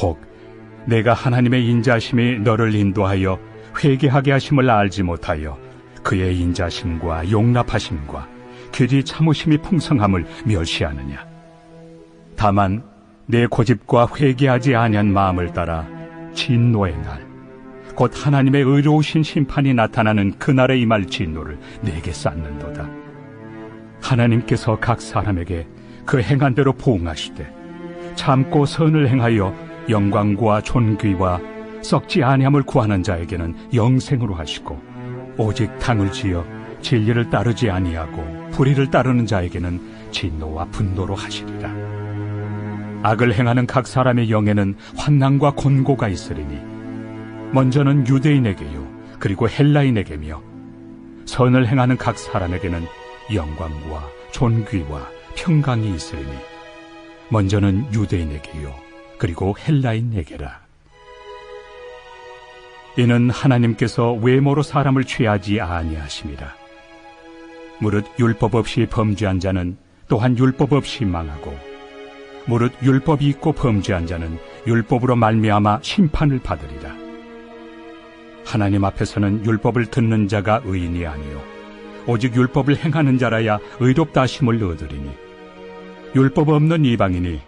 혹 내가 하나님의 인자심이 너를 인도하여 회개하게 하심을 알지 못하여 그의 인자심과 용납하심과 길이 참으심이 풍성함을 멸시하느냐? 다만 내 고집과 회개하지 아니한 마음을 따라 진노의 날, 곧 하나님의 의로우신 심판이 나타나는 그날에 임할 진노를 내게 쌓는도다. 하나님께서 각 사람에게 그 행한 대로 보응하시되 참고 선을 행하여 영광과 존귀와 썩지 아니함을 구하는 자에게는 영생으로 하시고 오직 당을 지어 진리를 따르지 아니하고 불의를 따르는 자에게는 진노와 분노로 하시리라. 악을 행하는 각 사람의 영에는 환난과 곤고가 있으리니 먼저는 유대인에게요 그리고 헬라인에게며 선을 행하는 각 사람에게는 영광과 존귀와 평강이 있으리니 먼저는 유대인에게요 그리고 헬라인에게라. 이는 하나님께서 외모로 사람을 취하지 아니하심이라 무릇 율법 없이 범죄한 자는 또한 율법 없이 망하고 무릇 율법이 있고 범죄한 자는 율법으로 말미암아 심판을 받으리라. 하나님 앞에서는 율법을 듣는 자가 의인이 아니요 오직 율법을 행하는 자라야 의롭다 하심을 얻으리니 율법 없는 이방인이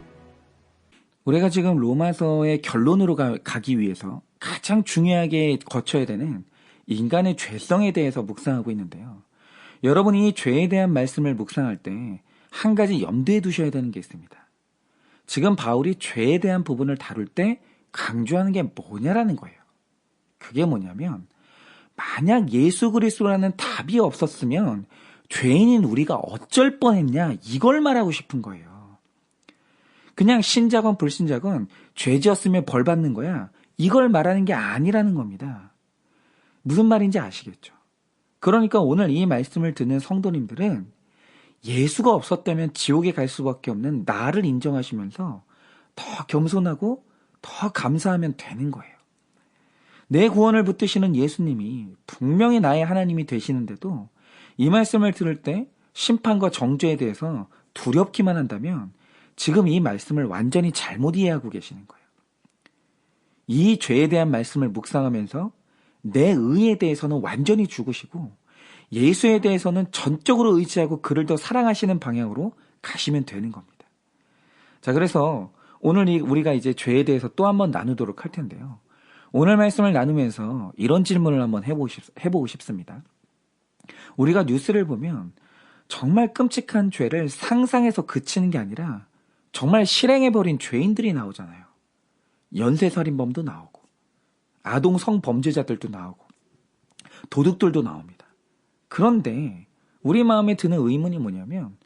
우리가 지금 로마서의 결론으로 가, 기 위해서 가장 중요하게 거쳐야 되는 인간의 죄성에 대해서 묵상하고 있는데요. 여러분이 이 죄에 대한 말씀을 묵상할 때 한 가지 염두에 두셔야 되는 게 있습니다. 지금 바울이 죄에 대한 부분을 다룰 때 강조하는 게 뭐냐라는 거예요. 그게 뭐냐면 만약 예수 그리스도라는 답이 없었으면 죄인인 우리가 어쩔 뻔했냐 이걸 말하고 싶은 거예요. 그냥 신자건 불신자건 죄 지었으면 벌 받는 거야. 이걸 말하는 게 아니라는 겁니다. 무슨 말인지 아시겠죠? 그러니까 오늘 이 말씀을 듣는 성도님들은 예수가 없었다면 지옥에 갈 수밖에 없는 나를 인정하시면서 더 겸손하고 더 감사하면 되는 거예요. 내 구원을 붙드시는 예수님이 분명히 나의 하나님이 되시는데도 이 말씀을 들을 때 심판과 정죄에 대해서 두렵기만 한다면 지금 이 말씀을 완전히 잘못 이해하고 계시는 거예요. 이 죄에 대한 말씀을 묵상하면서 내 의에 대해서는 완전히 죽으시고 예수에 대해서는 전적으로 의지하고 그를 더 사랑하시는 방향으로 가시면 되는 겁니다. 자, 그래서 오늘 우리가 이제 죄에 대해서 또 한번 나누도록 할 텐데요. 오늘 말씀을 나누면서 이런 질문을 한번 해보고, 싶습니다. 우리가 뉴스를 보면 정말 끔찍한 죄를 상상해서 그치는 게 아니라 정말 실행해버린 죄인들이 나오잖아요. 연쇄살인범도 나오고, 아동 성범죄자들도 나오고, 도둑들도 나옵니다. 그런데 우리 마음에 드는 의문이 뭐냐면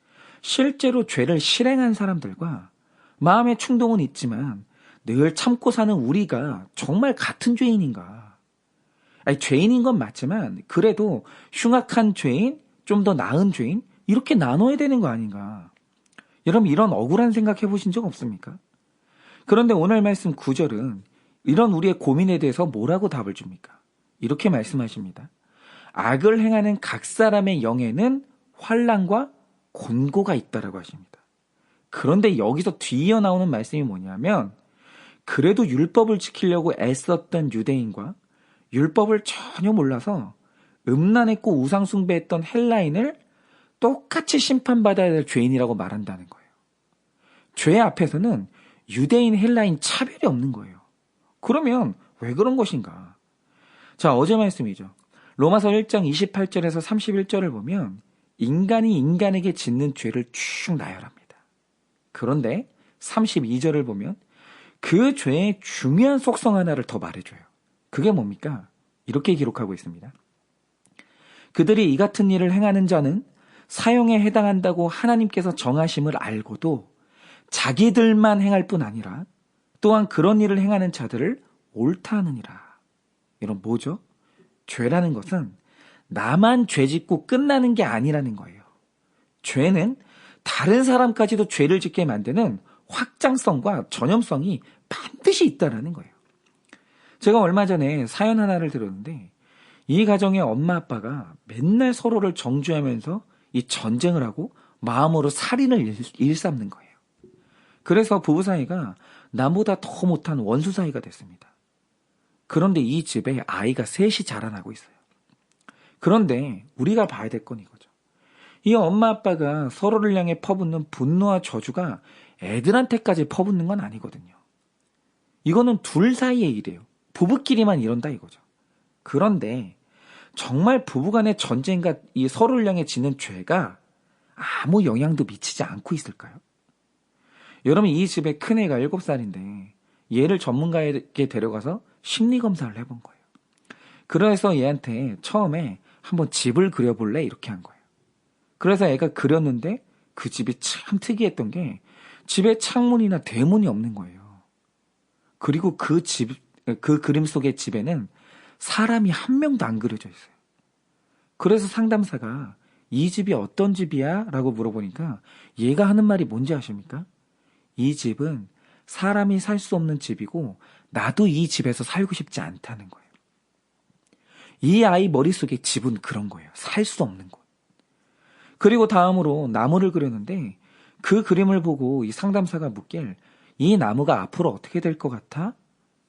실제로 죄를 실행한 사람들과 마음의 충동은 있지만 늘 참고 사는 우리가 정말 같은 죄인인가? 아니, 죄인인 건 맞지만 그래도 흉악한 죄인, 좀 더 나은 죄인 이렇게 나눠야 되는 거 아닌가? 여러분 이런 억울한 생각 해보신 적 없습니까? 그런데 오늘 말씀 구절은 이런 우리의 고민에 대해서 뭐라고 답을 줍니까? 이렇게 말씀하십니다. 악을 행하는 각 사람의 영에는 환란과 곤고가 있다라고 하십니다. 그런데 여기서 뒤이어 나오는 말씀이 뭐냐면 그래도 율법을 지키려고 애썼던 유대인과 율법을 전혀 몰라서 음란했고 우상숭배했던 헬라인을 똑같이 심판받아야 될 죄인이라고 말한다는 거예요. 죄 앞에서는 유대인, 헬라인 차별이 없는 거예요. 그러면 왜 그런 것인가? 자, 어제 말씀이죠. 로마서 1장 28절에서 31절을 보면 인간이 인간에게 짓는 죄를 쭉 나열합니다. 그런데 32절을 보면 그 죄의 중요한 속성 하나를 더 말해줘요. 그게 뭡니까? 이렇게 기록하고 있습니다. 그들이 이 같은 일을 행하는 자는 사형에 해당한다고 하나님께서 정하심을 알고도 자기들만 행할 뿐 아니라 또한 그런 일을 행하는 자들을 옳다 하느니라. 이런 뭐죠? 죄라는 것은 나만 죄 짓고 끝나는 게 아니라는 거예요. 죄는 다른 사람까지도 죄를 짓게 만드는 확장성과 전염성이 반드시 있다라는 거예요. 제가 얼마 전에 사연 하나를 들었는데 이 가정의 엄마 아빠가 맨날 서로를 정죄하면서 이 전쟁을 하고 마음으로 살인을 일- 일삼는 거예요. 그래서 부부 사이가 남보다 더 못한 원수 사이가 됐습니다. 그런데 이 집에 아이가 셋이 자라나고 있어요. 그런데 우리가 봐야 될 건 이거죠. 이 엄마 아빠가 서로를 향해 퍼붓는 분노와 저주가 애들한테까지 퍼붓는 건 아니거든요. 이거는 둘 사이의 일이에요. 부부끼리만 이런다 이거죠. 그런데 정말 부부간의 전쟁과 이 서로를 향해 짓는 죄가 아무 영향도 미치지 않고 있을까요? 여러분 이 집의 큰애가 7살인데 얘를 전문가에게 데려가서 심리 검사를 해본 거예요. 그래서 얘한테 처음에 한번 집을 그려볼래 이렇게 한 거예요. 그래서 애가 그렸는데 그 집이 참 특이했던 게 집에 창문이나 대문이 없는 거예요. 그리고 그 집, 그 그림 속의 집에는 사람이 한 명도 안 그려져 있어요. 그래서 상담사가 이 집이 어떤 집이야? 라고 물어보니까 얘가 하는 말이 뭔지 아십니까? 이 집은 사람이 살 수 없는 집이고 나도 이 집에서 살고 싶지 않다는 거예요. 이 아이 머릿속에 집은 그런 거예요. 살 수 없는 곳. 그리고 다음으로 나무를 그렸는데 그 그림을 보고 이 상담사가 묻길 이 나무가 앞으로 어떻게 될 것 같아?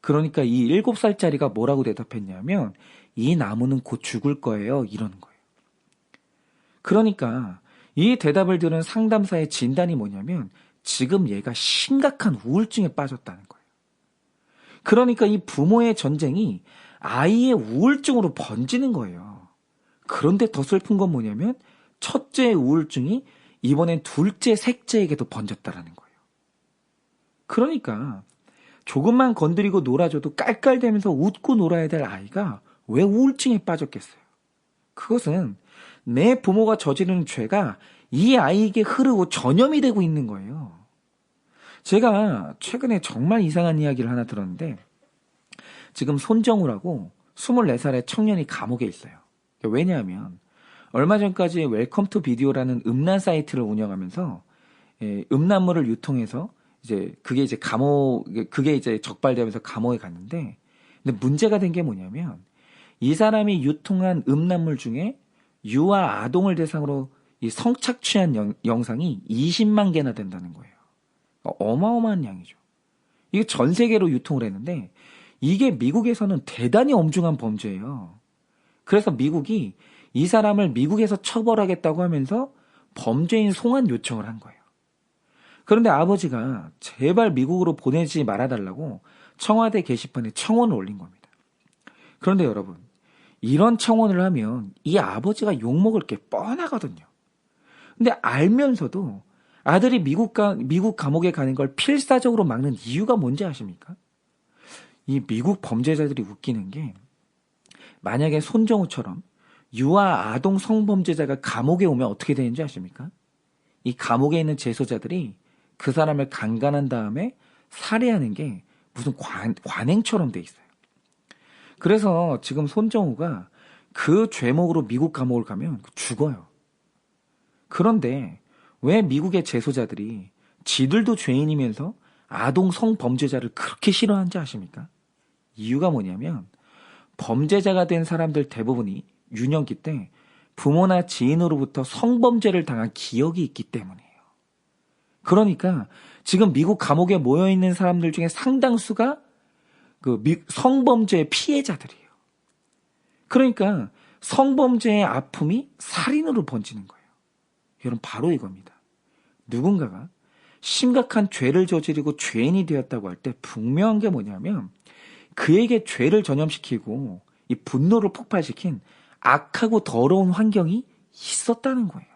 그러니까 이 일곱 살짜리가 뭐라고 대답했냐면 이 나무는 곧 죽을 거예요. 이러는 거예요. 그러니까 이 대답을 들은 상담사의 진단이 뭐냐면 지금 얘가 심각한 우울증에 빠졌다는 거예요. 그러니까 이 부모의 전쟁이 아이의 우울증으로 번지는 거예요. 그런데 더 슬픈 건 뭐냐면 첫째의 우울증이 이번엔 둘째, 셋째에게도 번졌다라는 거예요. 그러니까 조금만 건드리고 놀아줘도 깔깔대면서 웃고 놀아야 될 아이가 왜 우울증에 빠졌겠어요? 그것은 내 부모가 저지르는 죄가 이 아이에게 흐르고 전염이 되고 있는 거예요. 제가 최근에 정말 이상한 이야기를 하나 들었는데 지금 손정우라고 24살의 청년이 감옥에 있어요. 왜냐하면 얼마 전까지 웰컴 투 비디오라는 음란 사이트를 운영하면서 예, 음란물을 유통해서 이제 그게 이제 감옥 그게 이제 적발되면서 감옥에 갔는데 근데 문제가 된 게 뭐냐면 이 사람이 유통한 음란물 중에 유아 아동을 대상으로 이 성착취한 영, 영상이 20만 개나 된다는 거예요. 어마어마한 양이죠. 이게 전 세계로 유통을 했는데 이게 미국에서는 대단히 엄중한 범죄예요. 그래서 미국이 이 사람을 미국에서 처벌하겠다고 하면서 범죄인 송환 요청을 한 거예요. 그런데 아버지가 제발 미국으로 보내지 말아달라고 청와대 게시판에 청원을 올린 겁니다. 그런데 여러분, 이런 청원을 하면 이 아버지가 욕먹을 게 뻔하거든요. 근데 알면서도 아들이 미국 가, 미국 감옥에 가는 걸 필사적으로 막는 이유가 뭔지 아십니까? 이 미국 범죄자들이 웃기는 게 만약에 손정우처럼 유아 아동 성범죄자가 감옥에 오면 어떻게 되는지 아십니까? 이 감옥에 있는 재소자들이 그 사람을 강간한 다음에 살해하는 게 무슨 관, 관행처럼 돼 있어요. 그래서 지금 손정우가 그 죄목으로 미국 감옥을 가면 죽어요. 그런데 왜 미국의 재소자들이 지들도 죄인이면서 아동 성범죄자를 그렇게 싫어하는지 아십니까? 이유가 뭐냐면 범죄자가 된 사람들 대부분이 유년기 때 부모나 지인으로부터 성범죄를 당한 기억이 있기 때문이에요. 그러니까 지금 미국 감옥에 모여 있는 사람들 중에 상당수가 그 성범죄 피해자들이에요. 그러니까 성범죄의 아픔이 살인으로 번지는 거예요. 여러분 바로 이겁니다. 누군가가 심각한 죄를 저지르고 죄인이 되었다고 할 때 분명한 게 뭐냐면 그에게 죄를 전염시키고 이 분노를 폭발시킨 악하고 더러운 환경이 있었다는 거예요.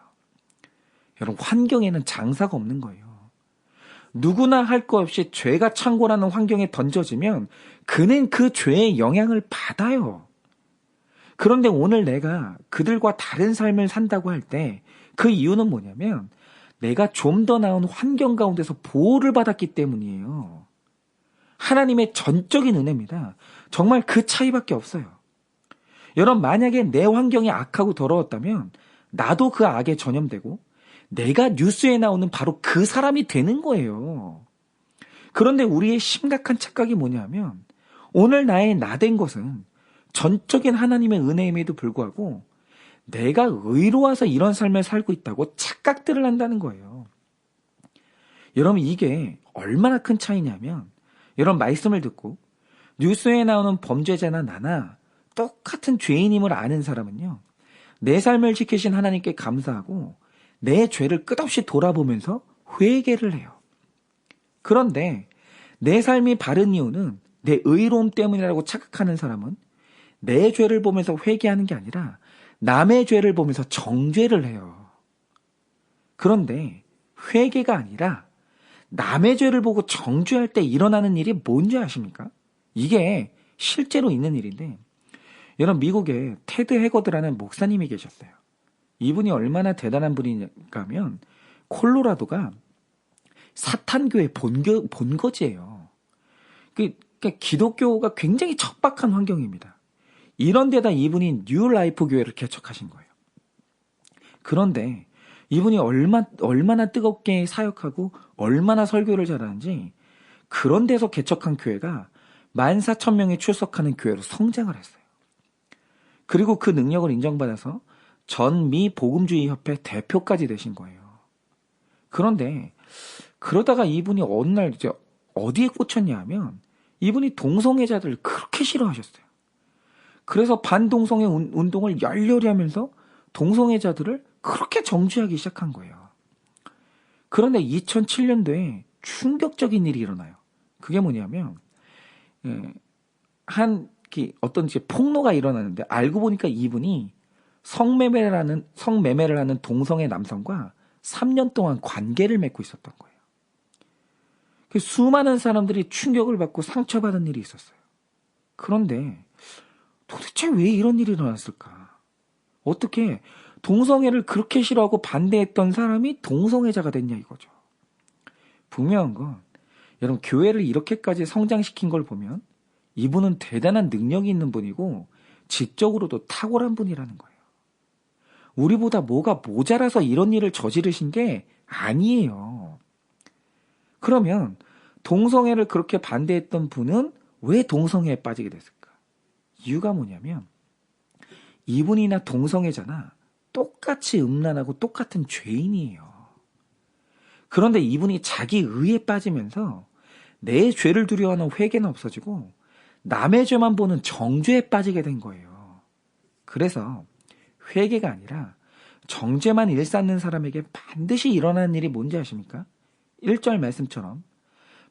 여러분, 환경에는 장사가 없는 거예요. 누구나 할거 없이 죄가 창궐하는 환경에 던져지면 그는 그 죄의 영향을 받아요. 그런데 오늘 내가 그들과 다른 삶을 산다고 할 때 그 이유는 뭐냐면 내가 좀 더 나은 환경 가운데서 보호를 받았기 때문이에요. 하나님의 전적인 은혜입니다. 정말 그 차이밖에 없어요. 여러분, 만약에 내 환경이 악하고 더러웠다면 나도 그 악에 전염되고 내가 뉴스에 나오는 바로 그 사람이 되는 거예요. 그런데 우리의 심각한 착각이 뭐냐면 오늘 나의 나 된 것은 전적인 하나님의 은혜임에도 불구하고 내가 의로워서 이런 삶을 살고 있다고 착각들을 한다는 거예요. 여러분 이게 얼마나 큰 차이냐면 이런 말씀을 듣고 뉴스에 나오는 범죄자나 나나 똑같은 죄인임을 아는 사람은요. 내 삶을 지키신 하나님께 감사하고 내 죄를 끝없이 돌아보면서 회개를 해요. 그런데 내 삶이 바른 이유는 내 의로움 때문이라고 착각하는 사람은 내 죄를 보면서 회개하는 게 아니라 남의 죄를 보면서 정죄를 해요. 그런데 회개가 아니라 남의 죄를 보고 정죄할 때 일어나는 일이 뭔지 아십니까? 이게 실제로 있는 일인데 여러분 미국에 테드 해거드라는 목사님이 계셨어요. 이분이 얼마나 대단한 하면 콜로라도가 사탄교의 본교, 본거지예요. 그, 그러니까 기독교가 굉장히 척박한 환경입니다. 이런 데다 이분이 뉴라이프 교회를 개척하신 거예요. 그런데 이분이 얼마, 얼마나 뜨겁게 사역하고 얼마나 설교를 잘하는지 그런 데서 개척한 교회가 14,000명이 출석하는 교회로 성장을 했어요. 그리고 그 능력을 인정받아서 전미 복음주의 협회 대표까지 되신 거예요. 그런데 그러다가 이분이 어느 날 이제 어디에 꽂혔냐 하면 이분이 동성애자들을 그렇게 싫어하셨어요. 그래서 반동성애 운- 운동을 열렬히 하면서 동성애자들을 그렇게 정죄하기 시작한 거예요. 그런데 2007년도에 충격적인 일이 일어나요. 그게 뭐냐면 예, 한 기- 어떤 이제 폭로가 일어나는데 알고 보니까 이분이 성매매를 하는 성매매를 하는 동성애 남성과 3년 동안 관계를 맺고 있었던 거예요. 그 수많은 사람들이 충격을 받고 상처받은 일이 있었어요. 그런데 도대체 왜 이런 일이 일어났을까? 어떻게 동성애를 그렇게 싫어하고 반대했던 사람이 동성애자가 됐냐 이거죠. 분명한 건 여러분 교회를 이렇게까지 성장시킨 걸 보면 이분은 대단한 능력이 있는 분이고 지적으로도 탁월한 분이라는 거예요. 우리보다 뭐가 모자라서 이런 일을 저지르신 게 아니에요. 그러면 동성애를 그렇게 반대했던 분은 왜 동성애에 빠지게 됐을까? 이유가 뭐냐면 이분이나 동성애자나 똑같이 음란하고 똑같은 죄인이에요. 그런데 이분이 자기 의에 빠지면서 내 죄를 두려워하는 회개는 없어지고 남의 죄만 보는 정죄에 빠지게 된 거예요. 그래서 회개가 아니라 정죄만 일삼는 사람에게 반드시 일어나는 일이 뭔지 아십니까? 1절 말씀처럼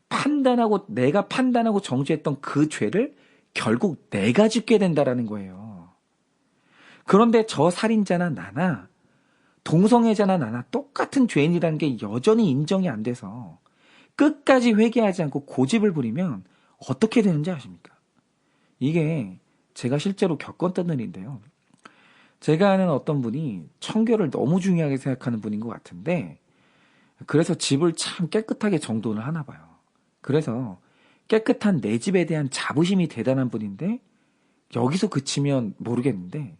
판단하고 내가 판단하고 정죄했던 그 죄를 결국 내가 짓게 된다라는 거예요. 그런데 저 살인자나 나나 동성애자나 나나 똑같은 죄인이라는 게 여전히 인정이 안 돼서 끝까지 회개하지 않고 고집을 부리면 어떻게 되는지 아십니까? 이게 제가 실제로 겪었던 일인데요. 제가 아는 어떤 분이 청결을 너무 중요하게 생각하는 분인 것 같은데 그래서 집을 참 깨끗하게 정돈을 하나 봐요. 그래서 깨끗한 내 집에 대한 자부심이 대단한 분인데 여기서 그치면 모르겠는데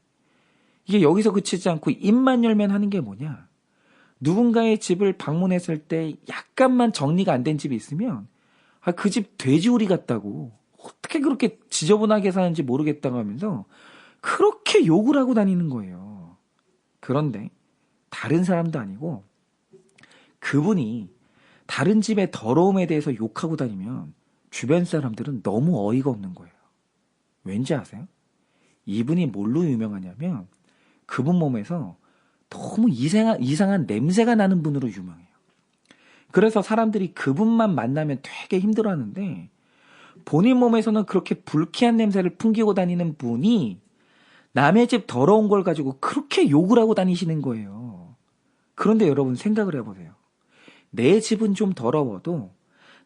이게 여기서 그치지 않고 입만 열면 하는 게 뭐냐? 누군가의 집을 방문했을 때 약간만 정리가 안 된 집이 있으면 아, 그 집 돼지우리 같다고 어떻게 그렇게 지저분하게 사는지 모르겠다고 하면서 그렇게 욕을 하고 다니는 거예요. 그런데 다른 사람도 아니고 그분이 다른 집의 더러움에 대해서 욕하고 다니면 주변 사람들은 너무 어이가 없는 거예요. 왠지 아세요? 이분이 뭘로 유명하냐면 그분 몸에서 너무 이상한, 이상한 냄새가 나는 분으로 유명해요. 그래서 사람들이 그분만 만나면 되게 힘들어 하는데 본인 몸에서는 그렇게 불쾌한 냄새를 풍기고 다니는 분이 남의 집 더러운 걸 가지고 그렇게 욕을 하고 다니시는 거예요. 그런데 여러분 생각을 해보세요. 내 집은 좀 더러워도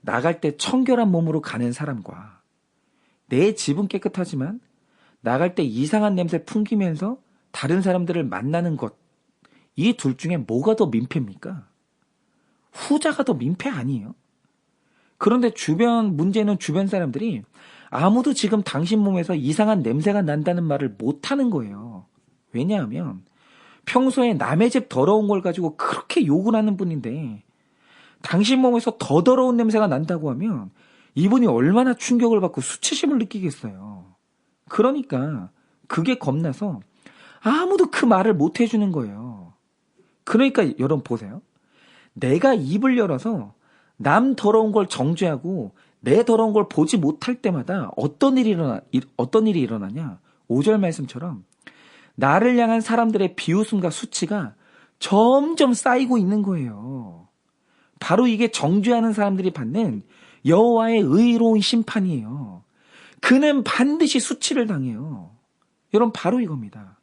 나갈 때 청결한 몸으로 가는 사람과 내 집은 깨끗하지만 나갈 때 이상한 냄새 풍기면서 다른 사람들을 만나는 것, 이 둘 중에 뭐가 더 민폐입니까? 후자가 더 민폐 아니에요? 그런데 주변 문제는 주변 사람들이 아무도 지금 당신 몸에서 이상한 냄새가 난다는 말을 못 하는 거예요. 왜냐하면 평소에 남의 집 더러운 걸 가지고 그렇게 욕을 하는 분인데 당신 몸에서 더 더러운 냄새가 난다고 하면 이분이 얼마나 충격을 받고 수치심을 느끼겠어요. 그러니까 그게 겁나서 아무도 그 말을 못 해주는 거예요. 그러니까 여러분 보세요. 내가 입을 열어서 남 더러운 걸 정죄하고 내 더러운 걸 보지 못할 때마다 어떤 일이 일어나 일- 어떤 일이 일어나냐? 5절 말씀처럼 나를 향한 사람들의 비웃음과 수치가 점점 쌓이고 있는 거예요. 바로 이게 정죄하는 사람들이 받는 여호와의 의로운 심판이에요. 그는 반드시 수치를 당해요. 여러분 바로 이겁니다.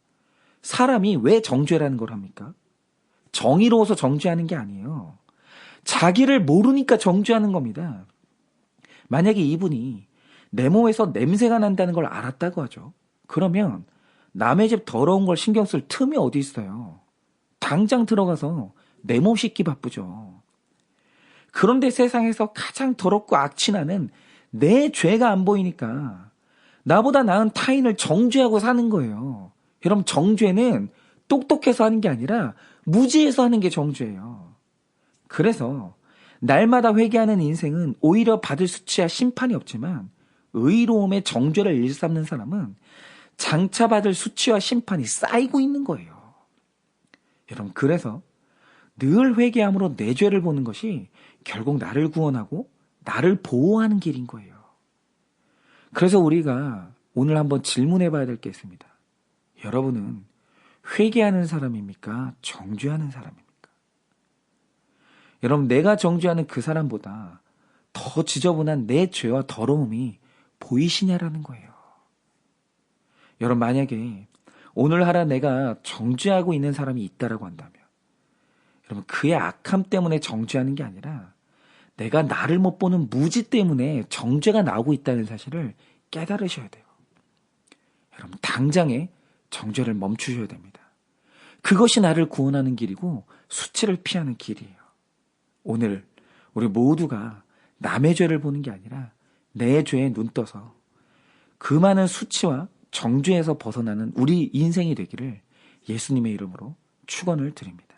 사람이 왜 정죄라는 걸 합니까? 정의로워서 정죄하는 게 아니에요. 자기를 모르니까 정죄하는 겁니다. 만약에 이분이 내 몸에서 냄새가 난다는 걸 알았다고 하죠. 그러면 남의 집 더러운 걸 신경 쓸 틈이 어디 있어요. 당장 들어가서 내 몸 씻기 바쁘죠. 그런데 세상에서 가장 더럽고 악취나는 내 죄가 안 보이니까 나보다 나은 타인을 정죄하고 사는 거예요. 여러분 정죄는 똑똑해서 하는 게 아니라 무지해서 하는 게 정죄예요. 그래서 날마다 회개하는 인생은 오히려 받을 수치와 심판이 없지만 의로움의 정죄를 일삼는 사람은 장차 받을 수치와 심판이 쌓이고 있는 거예요. 여러분 그래서 늘 회개함으로 내 죄를 보는 것이 결국 나를 구원하고 나를 보호하는 길인 거예요. 그래서 우리가 오늘 한번 질문해 봐야 될 게 있습니다. 여러분은 회개하는 사람입니까? 정죄하는 사람입니까? 여러분, 내가 정죄하는 그 사람보다 더 지저분한 내 죄와 더러움이 보이시냐라는 거예요. 여러분, 만약에 오늘 하라 내가 정죄하고 있는 사람이 있다라고 한다면, 여러분, 그의 악함 때문에 정죄하는 게 아니라 내가 나를 못 보는 무지 때문에 정죄가 나오고 있다는 사실을 깨달으셔야 돼요. 여러분, 당장에 정죄를 멈추셔야 됩니다. 그것이 나를 구원하는 길이고 수치를 피하는 길이에요. 오늘 우리 모두가 남의 죄를 보는 게 아니라 내 죄에 눈 떠서 그 많은 수치와 정죄에서 벗어나는 우리 인생이 되기를 예수님의 이름으로 축원을 드립니다.